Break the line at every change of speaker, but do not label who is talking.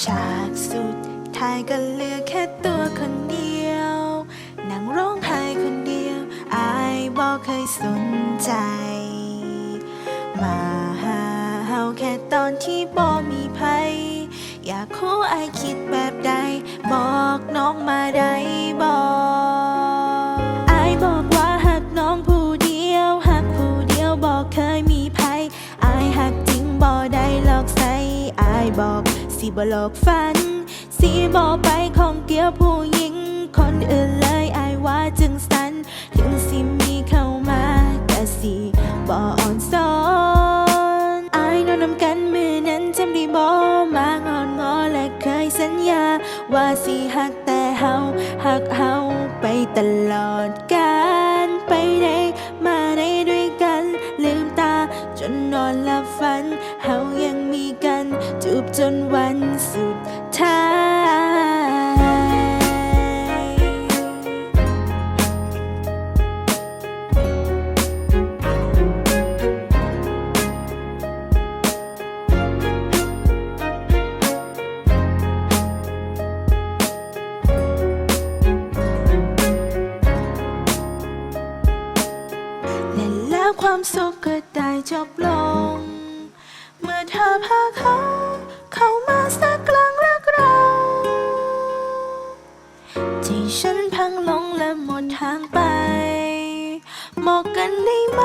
ฉากสุดท้ายก็เหลือแค่ตัวคนเดียว นั่งร้องไห้คนเดียว อายบอกเคยสนใจ มาหาเฮาแค่ตอนที่บ่มีภัย อยากขออายคิดแบบใด บอกน้องมาได้บอกอายบอกว่าหักน้องผู้เดียว หักผู้เดียวบอกเคยมีภัย อายหักจริงบ่ได้หลอกใส่อายบอก สิบ่หลอกฝัน สิบ่ไปของเกี่ยวผู้หญิง คนอื่นเลยอายว่าจึงสัน ถึงสิมีเข้ามาก็สิบ่อ่อนซ้อนอายนอนนำกันมือนั้นจำได้บ่มางอนงอและเคยสัญญา ว่าสิหักแต่เฮาหักเฮาไปตลอดกาลไปไหนมาไหนด้วยกัน ลืมตาจนนอนหลับฝันเฮาย จนวันสุดท้ายและแล้วความสุขก็ได้จบลง เมื่อเธอพาเขา ที่ฉันพังลงและหมดทางไปบอกกันได้ไหม